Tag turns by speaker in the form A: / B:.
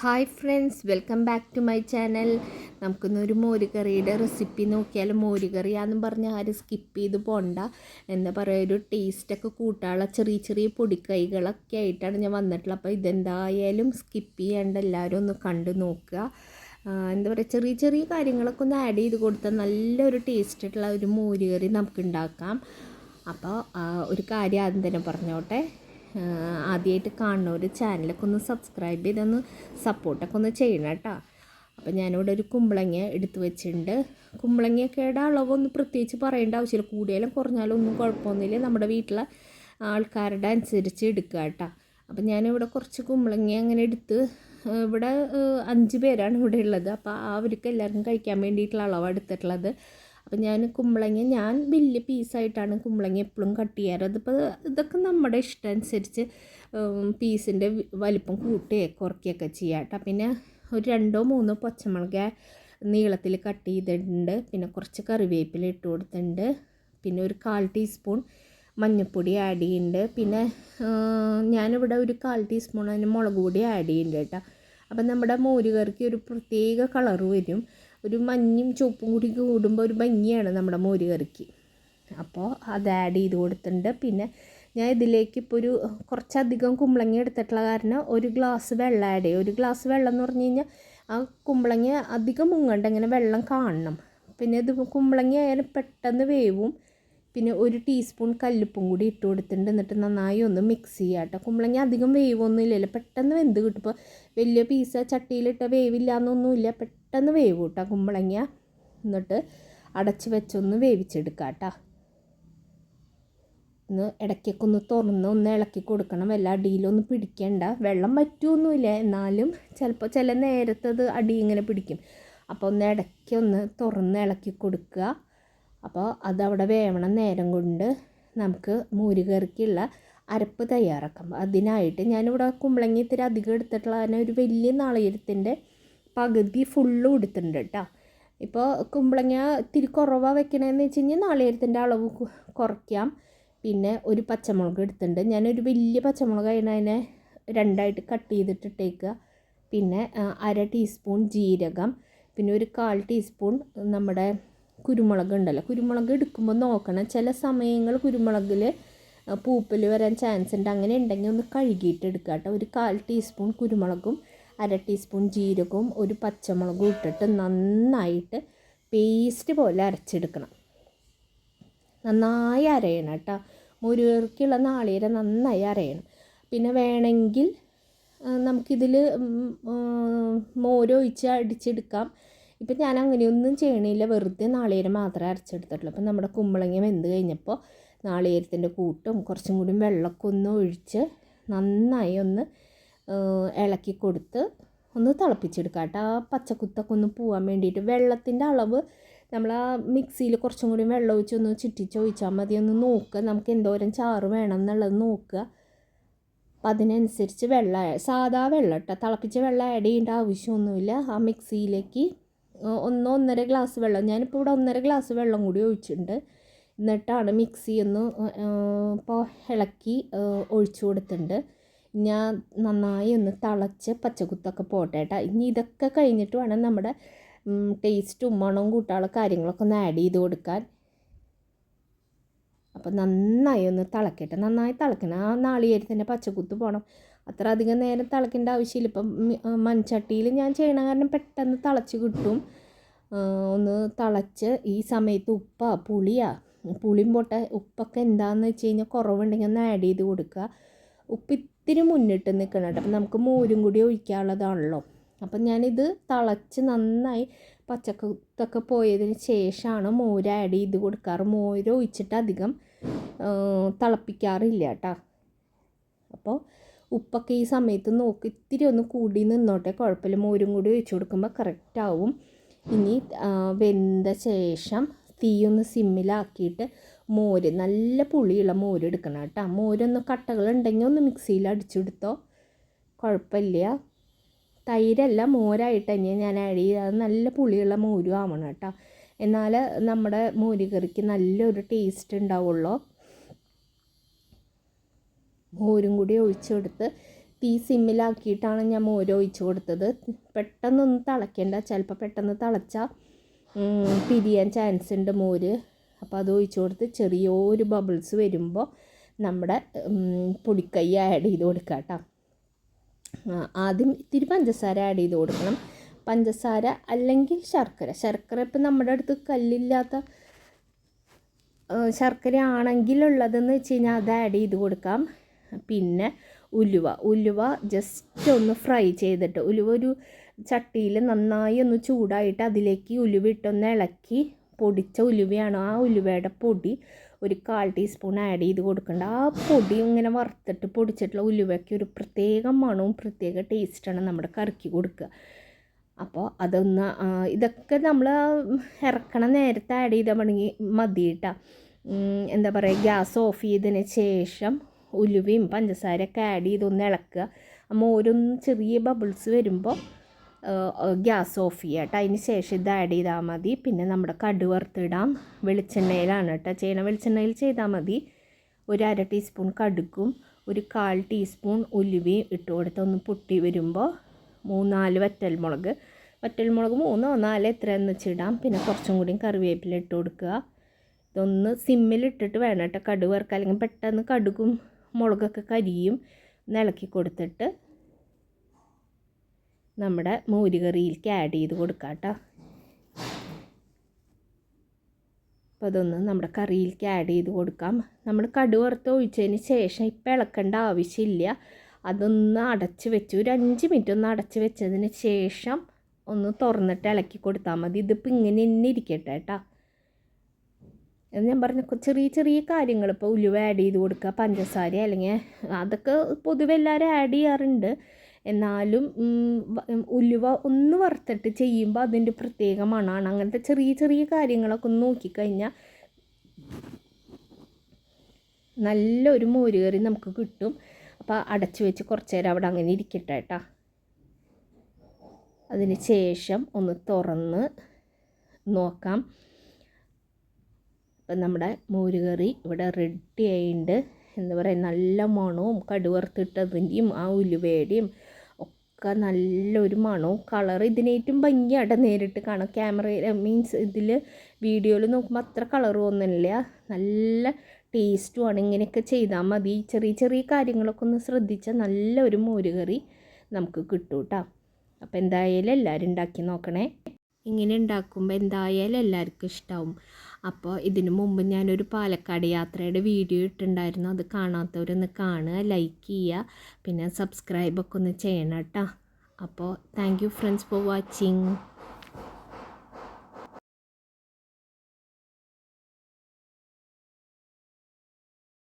A: Hi friends welcome back to my channel. നമുക്കിന്നൊരു മോരുകറിയുടെ recipe നോക്കിയാൽ മോരുകറിയാന്നും പറഞ്ഞാൽ ആരും സ്കിപ്പ് ചെയ്ത് പോണ്ട. എന്താ പറയുക ഒരു ടേസ്റ്റൊക്കെ കൂട്ടാനുള്ള ചെറിയ ചെറിയ പൊടിക്കൈകളൊക്കെ ആയിട്ടാണ് ഞാൻ വന്നിട്ടുള്ളത്. അപ്പോൾ ഇതെന്തായാലും സ്കിപ്പ് ചെയ്യാണ്ട് എല്ലാവരും ഒന്ന് കണ്ടു നോക്കുക. എന്താ പറയുക ചെറിയ ചെറിയ കാര്യങ്ങളൊക്കെ ഒന്ന് ആഡ് ചെയ്ത് കൊടുത്താൽ നല്ലൊരു ടേസ്റ്റായിട്ടുള്ള ഒരു മോരുകറി നമുക്ക് ഉണ്ടാക്കാം അപ്പോൾ ഒരു കാര്യം ആദ്യം തന്നെ പറഞ്ഞോട്ടെ. ആദ്യമായിട്ട് കാണുന്ന ഒരു ചാനലൊക്കെ ഒന്ന് സബ്സ്ക്രൈബ് ചെയ്തൊന്ന് സപ്പോർട്ടൊക്കെ ഒന്ന് ചെയ്യണം കേട്ടോ. അപ്പം ഞാനിവിടെ ഒരു കുമ്പളങ്ങ എടുത്തു വെച്ചിട്ടുണ്ട്. കുമ്പളങ്ങയൊക്കെയുടെ അളവൊന്നും പ്രത്യേകിച്ച് പറയേണ്ട ആവശ്യമില്ല. കൂടിയാലും കുറഞ്ഞാലും ഒന്നും കുഴപ്പമൊന്നുമില്ല. നമ്മുടെ വീട്ടിലെ ആൾക്കാരുടെ അനുസരിച്ച് എടുക്കുക കേട്ടോ. അപ്പം ഞാനിവിടെ കുറച്ച് കുമ്പളങ്ങ അങ്ങനെ എടുത്ത് ഇവിടെ അഞ്ച് പേരാണ് ഇവിടെ ഉള്ളത്. അപ്പോൾ അവർക്ക് എല്ലാവർക്കും കഴിക്കാൻ വേണ്ടിയിട്ടുള്ള അളവാണ് എടുത്തിട്ടുള്ളത്. അപ്പം ഞാൻ കുമ്പളങ്ങ ഞാൻ വലിയ പീസായിട്ടാണ് കുമ്പളങ്ങ എപ്പോഴും കട്ട് ചെയ്യാറ്. അതിപ്പോൾ ഇതൊക്കെ നമ്മുടെ ഇഷ്ടം അനുസരിച്ച് പീസിന്റെ വലിപ്പം കൂട്ടുകയോ കുറയ്ക്കുകയൊക്കെ ചെയ്യാം കേട്ടോ പിന്നെ ഒരു രണ്ടോ മൂന്നോ പച്ചമുളക് നീളത്തിൽ കട്ട് ചെയ്തിട്ടുണ്ട്. പിന്നെ കുറച്ച് കറിവേപ്പില ഇട്ട് കൊടുത്തിട്ടുണ്ട്. പിന്നെ ഒരു കാൽ ടീസ്പൂൺ മഞ്ഞൾപ്പൊടി ആഡ് ചെയ്യുന്നുണ്ട് പിന്നെ ഞാനിവിടെ ഒരു കാൽ ടീസ്പൂൺ അതിന് മുളക് പൊടി ആഡ് ചെയ്യുന്നുണ്ട് കേട്ടോ അപ്പം നമ്മുടെ മോരുകറിക്ക് ഒരു പ്രത്യേക കളർ വരും. ഒരു മഞ്ഞും ചുവപ്പും കൂടി കൂടുമ്പോൾ ഒരു ഭംഗിയാണ് നമ്മുടെ മോര് കറിക്ക് അപ്പോൾ അത് ആഡ് ചെയ്ത് കൊടുത്തിട്ടുണ്ട്. പിന്നെ ഞാൻ ഇതിലേക്ക് ഇപ്പോൾ ഒരു കുറച്ചധികം കുമ്പളങ്ങ എടുത്തിട്ടുള്ള കാരണം ഒരു ഗ്ലാസ് വെള്ളം ആഡ് ചെയ്യും. ഒരു ഗ്ലാസ് വെള്ളം എന്ന് പറഞ്ഞു കഴിഞ്ഞാൽ ആ കുമ്പളങ്ങ അധികം മുങ്ങണ്ട ഇങ്ങനെ വെള്ളം കാണണം. പിന്നെ ഇത് കുമ്പളങ്ങ ആയാലും പെട്ടെന്ന് വേവും. പിന്നെ ഒരു ടീസ്പൂൺ കല്ലുപ്പും കൂടി ഇട്ട് കൊടുത്തിട്ടുണ്ട്. എന്നിട്ട് നന്നായി ഒന്ന് മിക്സ് ചെയ്യുക കേട്ടോ കുമ്പളങ്ങ അധികം വേവൊന്നും ഇല്ലല്ലോ പെട്ടെന്ന് വെന്ത് കിട്ടുമ്പോൾ വലിയ പീസ ചട്ടിയിലിട്ട വേവില്ല എന്നൊന്നുമില്ല പെട്ടെന്ന് വേവ് കേട്ടോ കുമ്പളങ്ങ. എന്നിട്ട് അടച്ച് വെച്ചൊന്ന് വേവിച്ചെടുക്കുക കേട്ടോ ഒന്ന് ഇടയ്ക്കൊക്കെ ഒന്ന് തുറന്ന് ഒന്ന് ഇളക്കി കൊടുക്കണം. വല്ല അടിയിലൊന്നും പിടിക്കണ്ട. വെള്ളം പറ്റുമൊന്നുമില്ല എന്നാലും ചിലപ്പോൾ ചില നേരത്തത് അടി ഇങ്ങനെ പിടിക്കും. അപ്പോൾ ഒന്ന് ഇടയ്ക്ക് ഒന്ന് തുറന്ന് ഇളക്കി കൊടുക്കുക. അപ്പോൾ അതവിടെ വേവണം നേരം കൊണ്ട് നമുക്ക് മോരുകറിക്കുള്ള അരപ്പ് തയ്യാറാക്കാം. അതിനായിട്ട് ഞാനിവിടെ കുമ്പളങ്ങി ഇത്തിരി അധികം എടുത്തിട്ടുള്ള അതിനെ ഒരു വലിയ നാളികേരത്തിന്റെ പകുതി ഫുള്ളും എടുത്തിട്ടുണ്ട് കേട്ടോ. ഇപ്പോൾ കുമ്പളങ്ങ ഇത്തിരി കുറവാണ് വെക്കണമെന്ന് വെച്ച് കഴിഞ്ഞാൽ നാളികേരത്തിന്റെ അളവ് കുറയ്ക്കാം. പിന്നെ ഒരു പച്ചമുളക് എടുത്തിട്ടുണ്ട്. ഞാനൊരു വലിയ പച്ചമുളക് അതിനെ രണ്ടായിട്ട് കട്ട് ചെയ്തിട്ടിട്ടേക്കുക. പിന്നെ അര ടീസ്പൂൺ ജീരകം. പിന്നെ ഒരു കാൽ ടീസ്പൂൺ നമ്മുടെ കുരുമുളക് ഉണ്ടല്ലോ കുരുമുളക് എടുക്കുമ്പോൾ നോക്കണം. ചില സമയങ്ങൾ കുരുമുളകിൽ പൂപ്പൽ വരാൻ ചാൻസ് ഉണ്ട്. അങ്ങനെ ഉണ്ടെങ്കിൽ ഒന്ന് കഴുകിയിട്ട് എടുക്കുക കേട്ടോ. ഒരു കാൽ ടീസ്പൂൺ കുരുമുളകും അര ടീസ്പൂൺ ജീരകവും ഒരു പച്ചമുളകും ഇട്ടിട്ട് നന്നായിട്ട് പേസ്റ്റ് പോലെ അരച്ചെടുക്കണം. നന്നായി അരയണം കേട്ടോ. മുരുകർക്കുള്ള നാളീര നന്നായി അരയണം. പിന്നെ വേണമെങ്കിൽ നമുക്കിതിൽ മോരൊഴിച്ച് അടിച്ചെടുക്കാം. ഇപ്പം ഞാൻ അങ്ങനെയൊന്നും ചെയ്യണില്ല. വെറുതെ നാളികേരം മാത്രമേ അരച്ചെടുത്തിട്ടുള്ളൂ. അപ്പം നമ്മുടെ കുമ്പളങ്ങ വെന്ത് കഴിഞ്ഞപ്പോൾ നാളികേരത്തിന്റെ കൂട്ടും കുറച്ചും കൂടി വെള്ളമൊക്കെ ഒന്ന് ഒഴിച്ച് നന്നായി ഒന്ന് ഇളക്കി കൊടുത്ത് ഒന്ന് തിളപ്പിച്ചെടുക്കുക കേട്ടോ. ആ പച്ചക്കുത്തൊക്കെ ഒന്ന് പോകാൻ വേണ്ടിയിട്ട് വെള്ളത്തിന്റെ അളവ് നമ്മൾ ആ മിക്സിയിൽ കുറച്ചും കൂടി വെള്ളം ഒഴിച്ച് ഒന്ന് ചുറ്റിച്ചൊഴിച്ചാൽ മതി. ഒന്ന് നോക്കുക. നമുക്ക് എന്തോരം ചാറ് വേണം എന്നുള്ളത് നോക്കുക. അപ്പം അതിനനുസരിച്ച് വെള്ളം സാധാ വെള്ളം കേട്ടോ. തിളപ്പിച്ച വെള്ളം ആഡ് ചെയ്യേണ്ട ആവശ്യമൊന്നുമില്ല. ആ മിക്സിയിലേക്ക് ഒന്നോ ഒന്നര ഗ്ലാസ് വെള്ളം. ഞാനിപ്പോൾ ഇവിടെ ഒന്നര ഗ്ലാസ് വെള്ളം കൂടി ഒഴിച്ചിട്ടുണ്ട്. എന്നിട്ടാണ് മിക്സി ഒന്ന് ഇപ്പോൾ ഇളക്കി ഒഴിച്ചു കൊടുത്തിട്ടുണ്ട്. ഞാൻ നന്നായി ഒന്ന് തിളച്ച് പച്ചക്കുത്തൊക്കെ പോട്ടെ കേട്ടോ ഇനി ഇതൊക്കെ കഴിഞ്ഞിട്ട് വേണം നമ്മുടെ ടേസ്റ്റും മണവും കൂട്ടാനുള്ള കാര്യങ്ങളൊക്കെ ഒന്ന് ആഡ് ചെയ്ത് കൊടുക്കാൻ. അപ്പോൾ നന്നായി ഒന്ന് തിളക്കട്ടെ. നന്നായി തിളക്കണം ആ തന്നെ പച്ചക്കുത്ത് പോകണം അത്ര അധികം നേരം തിളക്കേണ്ട ആവശ്യമില്ല. ഇപ്പം മൺചട്ടിയിൽ ഞാൻ ചെയ്യണ കാരണം പെട്ടെന്ന് തിളച്ച് കിട്ടും. ഒന്ന് തിളച്ച് ഈ സമയത്ത് ഉപ്പാ പുളിയാ. പുളിയും പൊട്ട ഉപ്പൊക്കെ എന്താണെന്ന് വെച്ച് കഴിഞ്ഞാൽ കുറവുണ്ടെങ്കിൽ ഒന്ന് ആഡ് ചെയ്ത് കൊടുക്കുക. ഉപ്പ് ഇത്തിരി മുന്നിട്ട് നിൽക്കണം കേട്ടോ. അപ്പം നമുക്ക് മോരും കൂടി ഒഴിക്കാനുള്ളതാണല്ലോ. അപ്പം ഞാനിത് തിളച്ച് നന്നായി പച്ചക്കത്തൊക്കെ പോയതിന് ശേഷമാണ് മോര് ആഡ് ചെയ്ത് കൊടുക്കാറ്. മോര് ഒഴിച്ചിട്ട് അധികം തിളപ്പിക്കാറില്ല കേട്ടോ. അപ്പോൾ ഉപ്പൊക്കെ ഈ സമയത്ത് നോക്കി ഇത്തിരി ഒന്ന് കൂടി നിന്നോട്ടെ. കുഴപ്പമില്ല. മോരും കൂടി ഒഴിച്ചു കൊടുക്കുമ്പോൾ കറക്റ്റ് ആവും. ഇനി വെന്ത ശേഷം തീ ഒന്ന് സിമ്മിലാക്കിയിട്ട് മോര് നല്ല പുളിയുള്ള മോര് എടുക്കണം കേട്ടോ. മോരൊന്ന് കട്ടകളുണ്ടെങ്കിൽ ഒന്ന് മിക്സിയിൽ അടിച്ചെടുത്തോ. കുഴപ്പമില്ല. തൈരല്ല മോരായിട്ട് തന്നെ ഞാൻ ആഡ് ചെയ്ത് നല്ല പുളിയുള്ള മോരും ആവണം കേട്ടോ. എന്നാൽ നമ്മുടെ മോരുകറിക്ക് നല്ലൊരു ടേസ്റ്റ് ഉണ്ടാവുള്ളൂ. മോരും കൂടി ഒഴിച്ചെടുത്ത് തീ സിമ്മിലാക്കിയിട്ടാണ് ഞാൻ മോര് ഒഴിച്ചു കൊടുത്തത്. പെട്ടെന്നൊന്നും തിളയ്ക്കേണ്ട. ചിലപ്പോൾ പെട്ടെന്ന് തിളച്ചാൽ പിരിയാൻ ചാൻസ് ഉണ്ട് മോര്. അപ്പോൾ അത് ഒഴിച്ചു കൊടുത്ത് ചെറിയൊരു ബബിൾസ് വരുമ്പോൾ നമ്മുടെ പൊടിക്കൈ ആഡ് ചെയ്ത് കൊടുക്കുക കേട്ടോ ആദ്യം ഇത്തിരി പഞ്ചസാര ആഡ് ചെയ്ത് കൊടുക്കണം. പഞ്ചസാര അല്ലെങ്കിൽ ശർക്കര. ശർക്കര ഇപ്പം നമ്മുടെ അടുത്ത് കല്ലില്ലാത്ത ശർക്കര ആണെങ്കിലുള്ളതെന്ന് വെച്ച് കഴിഞ്ഞാൽ അത് ആഡ് ചെയ്ത് കൊടുക്കാം. പിന്നെ ഉലുവ. ഉലുവ ജസ്റ്റ് ഒന്ന് ഫ്രൈ ചെയ്തിട്ട് ഉലുവ ഒരു ചട്ടിയിൽ നന്നായി ഒന്ന് ചൂടായിട്ട് അതിലേക്ക് ഉലുവ ഇട്ടൊന്ന് ഇളക്കി പൊടിച്ച ഉലുവയാണ് ആ ഉലുവയുടെ പൊടി. ഒരു കാൽ ടീസ്പൂൺ ആഡ് ചെയ്ത് കൊടുക്കേണ്ട. ആ പൊടി ഇങ്ങനെ വറുത്തിട്ട് പൊടിച്ചിട്ടുള്ള ഉലുവയ്ക്ക് ഒരു പ്രത്യേക മണവും പ്രത്യേക ടേസ്റ്റാണ് നമ്മുടെ കറിക്ക് കൊടുക്കുക. അപ്പോൾ അതൊന്ന് ഇതൊക്കെ നമ്മൾ ഇറക്കണ നേരത്തെ ആഡ് ചെയ്താൽ മതി കേട്ടോ എന്താ പറയുക ഗ്യാസ് ഓഫ് ചെയ്തതിന് ശേഷം ഉലുവയും പഞ്ചസാരയൊക്കെ ആഡ് ചെയ്തൊന്ന് ഇളക്കുക. മോരൊന്ന് ചെറിയ ബബിൾസ് വരുമ്പോൾ ഗ്യാസ് ഓഫ് ചെയ്യുക കേട്ടോ അതിന് ശേഷം ഇത് ആഡ് ചെയ്താൽ മതി. പിന്നെ നമ്മുടെ കടു വറുത്തിടാം. വെളിച്ചെണ്ണയിലാണ് കേട്ടോ ചെയ്യണം വെളിച്ചെണ്ണയിൽ ചെയ്താൽ മതി. ഒരു അര ടീസ്പൂൺ കടുക്കും ഒരു കാൽ ടീസ്പൂൺ ഉലുവയും ഇട്ട് കൊടുത്ത് ഒന്ന് പൊട്ടി വരുമ്പോൾ മൂന്നാൽ വറ്റൽമുളക്. വറ്റൽമുളക് മൂന്നോ നാലോ എത്രയെന്ന് വെച്ചിടാം പിന്നെ കുറച്ചും കൂടി കറിവേപ്പില ഇട്ട് കൊടുക്കുക. ഇതൊന്ന് സിമ്മിലിട്ടിട്ട് വേണം കേട്ടോ കടുക് അല്ലെങ്കിൽ പെട്ടെന്ന് കടുകും മുളകൊക്കെ കരിയും ഇളക്കി കൊടുത്തിട്ട് നമ്മുടെ മോരുകറിയിലേക്ക് ആഡ് ചെയ്ത് കൊടുക്കാം കേട്ടോ അപ്പോൾ അതൊന്ന് നമ്മുടെ കറിയിലേക്ക് ആഡ് ചെയ്ത് കൊടുക്കാം. നമ്മൾ കടുവറുത്ത് ഒഴിച്ചതിന് ശേഷം ഇപ്പം ഇളക്കേണ്ട ആവശ്യമില്ല. അതൊന്ന് അടച്ച് വെച്ച് ഒരു അഞ്ച് മിനിറ്റ് ഒന്ന് അടച്ച് വെച്ചതിന് ശേഷം ഒന്ന് തുറന്നിട്ട് ഇളക്കി കൊടുത്താൽ മതി. ഇതിപ്പോൾ ഇങ്ങനെ തന്നെ ഇരിക്കട്ടെ കേട്ടോ ഞാൻ പറഞ്ഞ ചെറിയ ചെറിയ കാര്യങ്ങൾ. ഇപ്പോൾ ഉലുവ ആഡ് ചെയ്ത് കൊടുക്കുക പഞ്ചസാര അല്ലെങ്കിൽ അതൊക്കെ പൊതുവെ എല്ലാവരും ആഡ് ചെയ്യാറുണ്ട്. എന്നാലും ഉലുവ ഒന്ന് വറുത്തിട്ട് ചെയ്യുമ്പോൾ അതിന്റെ പ്രത്യേക മണമാണ്. അങ്ങനത്തെ ചെറിയ ചെറിയ കാര്യങ്ങളൊക്കെ ഒന്ന് നോക്കിക്കഴിഞ്ഞാൽ നല്ലൊരു മോരുകറി നമുക്ക് കിട്ടും. അപ്പോൾ അടച്ചു വെച്ച് കുറച്ച് നേരം അവിടെ അങ്ങനെ ഇരിക്കട്ടെ കേട്ടോ. അതിന് ശേഷം ഒന്ന് തുറന്ന് നോക്കാം. അപ്പം നമ്മുടെ മോരുകറി ഇവിടെ റെഡി ആയിട്ടുണ്ട് എന്താ പറയുക നല്ല മണവും കടുവറുത്തിട്ടതിന്റെയും ആ ഉലുവയുടെയും ഒക്കെ നല്ലൊരു മണവും കളർ ഇതിനേറ്റവും ഭംഗിയായിട്ട് നേരിട്ട് കാണാം ക്യാമറയിൽ മീൻസ് ഇതിൽ വീഡിയോയിൽ നോക്കുമ്പോൾ അത്ര കളർ ഒന്നുമില്ല. നല്ല ടേസ്റ്റുമാണ് ഇങ്ങനെയൊക്കെ ചെയ്താൽ മതി. ചെറിയ ചെറിയ കാര്യങ്ങളൊക്കെ ഒന്ന് ശ്രദ്ധിച്ചാൽ നല്ലൊരു മോരുകറി നമുക്ക് കിട്ടും കേട്ടോ അപ്പോൾ എന്തായാലും എല്ലാവരും ഉണ്ടാക്കി നോക്കണേ. ഇങ്ങനെ ഉണ്ടാക്കുമ്പോൾ എന്തായാലും എല്ലാവർക്കും ഇഷ്ടമാവും അപ്പോൾ ഇതിനു മുമ്പ് ഞാനൊരു പാലക്കാട് യാത്രയുടെ വീഡിയോ ഇട്ടിട്ടുണ്ടായിരുന്നു. അത് കാണാത്തവരൊന്ന് കാണുക ലൈക്ക് ചെയ്യുക പിന്നെ സബ്സ്ക്രൈബൊക്കെ ഒന്ന് ചെയ്യണം കേട്ടോ. അപ്പോൾ thank you friends for watching